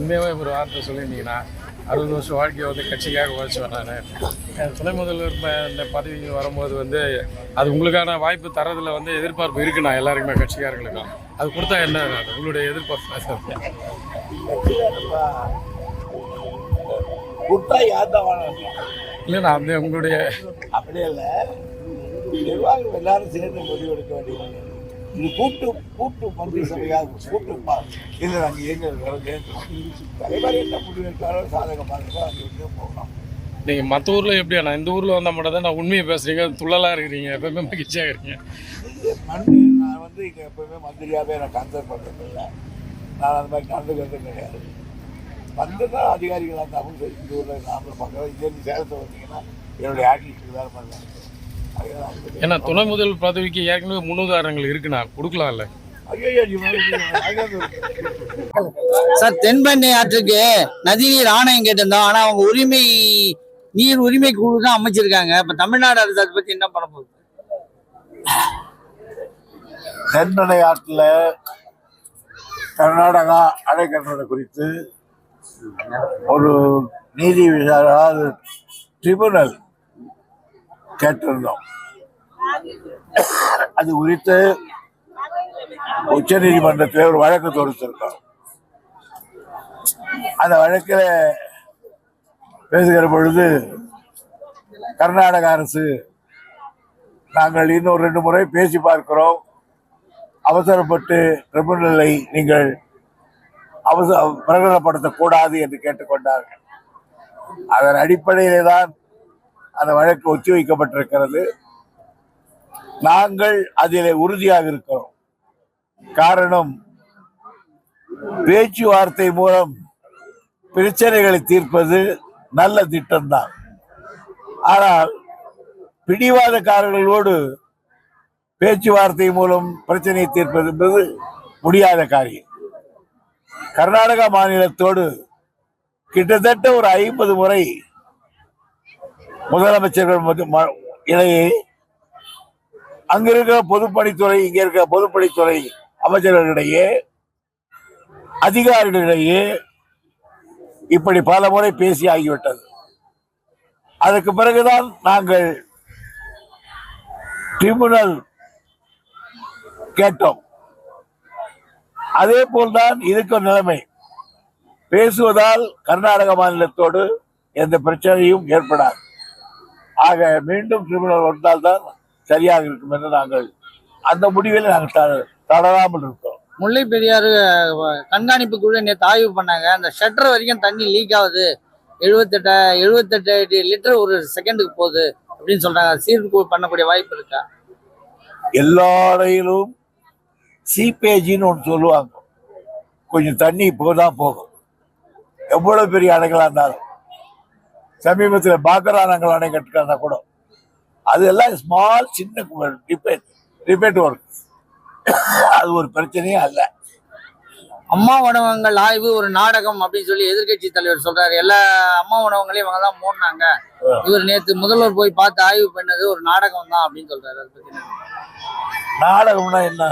உண்மையாகவே ஒரு வார்த்தை சொல்லியிருந்தீங்கன்னா அறுபது வருஷம் வாழ்க்கையை வந்து கட்சிக்காக உழைச்சவன் நான். துணை முதல்வர் இந்த பதவிக்கு வரும்போது வந்து அது உங்களுக்கான வாய்ப்பு தரதுல வந்து எதிர்பார்ப்பு இருக்குண்ணா எல்லாருக்குமே கட்சிக்காரங்களுக்கும் அது கொடுத்தா என்ன அது உங்களுடைய எதிர்பார்ப்பு? கொடுத்தா யார் தான் வாழணும் இல்லைண்ணா அந்த உங்களுடைய அப்படியே இல்லை. எல்லாரும் சேர்ந்து முடிவு எடுக்க வேண்டியது. இது கூட்டு கூட்டு மந்திரி சபையாக கூட்டு இல்லை நாங்கள் எங்க கேட்கலாம் தலைவர் என்ன முடிவு எடுத்தாரோ சாதகமாக இருக்கோ அது வந்து போகலாம். நீங்கள் மற்ற ஊரில் எப்படியாண்ணா இந்த ஊரில் வந்தால் மட்டும் தான் நான் உண்மையை பேசுகிறீங்க துள்ளலாக இருக்கிறீங்க. எப்பவுமே மகிழ்ச்சியாக இருக்கீங்க. மண்ணு நான் வந்து இங்கே எப்பவுமே மந்திரியாகவே நான் கன்சர்ன் பண்ணுறது இல்லை. நான் அந்த மாதிரி கலந்துக்கிறது கிடையாது. வந்துன்னா அதிகாரிகளாக இருந்தாலும் சரி. இந்த ஊரில் நாமளும் பார்க்குறோம் இங்கேருந்து சேலத்தை வந்தீங்கன்னா என்னுடைய ஆட்டிடியூட் தான் இருக்கும். ஏன்னா துணை முதல் பதவிக்கு ஏற்கனவே முன்னுதாரணங்கள் இருக்குண்ணா. கொடுக்கலாம்ல. சார் தென்பெண்ணை ஆற்றுக்கு நதிநீர் ஆணையம் கேட்டிருந்தோம். ஆனா அவங்க உரிமை நீர் உரிமை குழு தான் அமைச்சிருக்காங்க. இப்ப தமிழ்நாடு அரசு அதை பத்தி என்ன பண்ண போகுது? தென்மனை ஆற்றில் கர்நாடகா அணைக்கட்டுறது குறித்து ஒரு நீதி விசாரணை ட்ரிபுனல் கேட்டிருந்தோம். அது குறித்து உச்ச நீதிமன்றத்தில் ஒரு வழக்கு தொடுத்திருக்கோம். அந்த வழக்கில் பேசுகிற பொழுது கர்நாடக அரசு நாங்கள் இன்னும் ரெண்டு முறை பேசி பார்க்கிறோம். அவசரப்பட்டு ட்ரிபுனலை நீங்கள் அவசர பிரகடனப்படுத்தக்கூடாது என்று கேட்டுக்கொண்டார்கள். அதன் அடிப்படையிலே தான் அந்த வழக்கு ஒத்திவைக்கப்பட்டிருக்கிறது. நாங்கள் அதில் உறுதியாக இருக்கிறோம். காரணம் பேச்சுவார்த்தை மூலம் பிரச்சனைகளை தீர்ப்பது நல்ல திட்டம்தான். ஆனால் பிடிவாதக்காரர்களோடு பேச்சுவார்த்தை மூலம் பிரச்சனையை தீர்ப்பது என்பது முடியாத காரியம். கர்நாடகா மாநிலத்தோடு கிட்டத்தட்ட ஒரு ஐம்பது முறை முதலமைச்சர்கள் ம- இடையே அங்க இருக்கிற பொதுப்பணித்துறை இங்க இருக்கிற பொதுப்பணித்துறை அமைச்சர்களிடையே அதிகாரிகளிடையே இப்படி பல முறை பேசி ஆகிவிட்டது. அதற்கு பிறகுதான் நாங்கள் ட்ரிபுனல் கேட்டோம். அதே போல்தான் இருக்கும் நிலைமை. பேசுவதால் கர்நாடக மாநிலத்தோடு எந்த பிரச்சனையும் ஏற்படாது. ஆக மீண்டும் ட்ரிபுனல் வந்தால்தான் சரியாக இருக்கும் என்று நாங்கள் அந்த முடிவில் நாங்கள் தளராமல் இருக்கோம். முல்லை பெரியாறு கண்காணிப்பு குழு நேற்று ஆய்வு பண்ணாங்க. அந்த ஷட்டர் வரைக்கும் தண்ணி லீக் ஆகுது. எழுபத்தெட்டு எழுபத்தெட்டு லிட்டர் ஒரு செகண்டுக்கு போகுது அப்படின்னு சொல்றாங்க. சீர்கு பண்ணக்கூடிய வாய்ப்பு இருக்கா? எல்லா அறையிலும் சீப்பேஜின்னு ஒன்று சொல்லுவாங்க. கொஞ்சம் தண்ணி இப்போதான் போகும். எவ்வளவு பெரிய அணைகளா இருந்தாலும். சமீபத்தில் பாக்கரானங்கள் அணை கட்டுக்கிறதா கூட அதெல்லாம் ஸ்மால் சின்ன டிபேட் டிபேட் ஒர்க் அது ஒரு பிரச்சனையே அல்ல. அம்மா உணவகங்கள் ஆய்வு ஒரு நாடகம் அப்படின்னு சொல்லி எதிர்க்கட்சி தலைவர் சொல்றாரு. எல்லா அம்மா உணவங்களையும் இவங்க தான் மூடினாங்க. இவர் நேத்து முதல்வர் போய் பார்த்து ஆய்வு பண்ணது ஒரு நாடகம் தான் அப்படின்னு சொல்றாரு. அதை பத்தி? நாடகம்னா என்ன?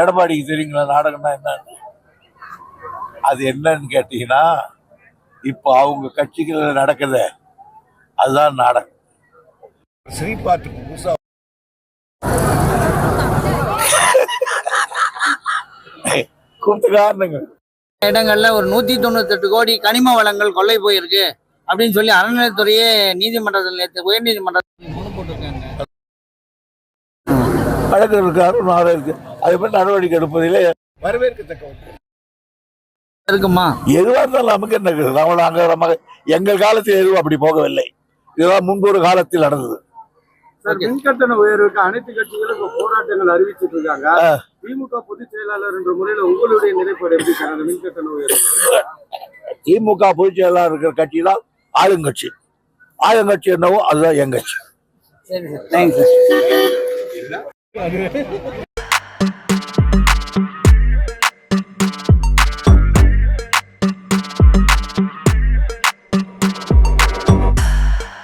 எடப்பாடிக்கு தெரியுங்களா நாடகம்னா என்ன அது என்னன்னு கேட்டீங்கன்னா இப்போ அவங்க கட்சிகள் நடக்குது. அதுதான் நாடகம். ஸ்ரீபாட்டுக்கு புதுசா கூப்பிட்டு காரணங்க இடங்கள்ல ஒரு நூத்தி தொண்ணூத்தெட்டு கோடி கனிம வளங்கள் கொள்ளை போயிருக்கு அப்படின்னு சொல்லி அறநிலையத்துறையே நீதிமன்றத்தில் நேற்று உயர் நீதிமன்றத்தில் மனு போட்டிருக்காங்க. வழக்கு இருக்காரு நாடகம் இருக்கு. அதை பற்றி நடவடிக்கை எடுப்பதிலே வரவேற்கத்தக்க. இருக்குமா? எதுவாக இருந்தாலும் நமக்கு என்ன? நம்ம நாங்க நம்ம எங்கள் காலத்தில் எதுவும் அப்படி போகவில்லை. இதெல்லாம் முன்பொரு காலத்தில் நடந்தது. சார் மின்கட்டண உயர்வுக்கு அனைத்து கட்சிகளும் போராட்டங்கள் அறிவிச்சிட்டு இருக்காங்க. திமுக பொதுச் செயலாளர் என்ற முறையில உங்களுடைய நிலைப்பாடு எப்படி மின்கட்டண உயர்வு? திமுக பொதுச் செயலாளர் இருக்கிற கட்சி தான் ஆளுங்கட்சி. ஆளுங்கட்சி என்னவோ அதுதான் என் கட்சி. சரி சார். Thanks sir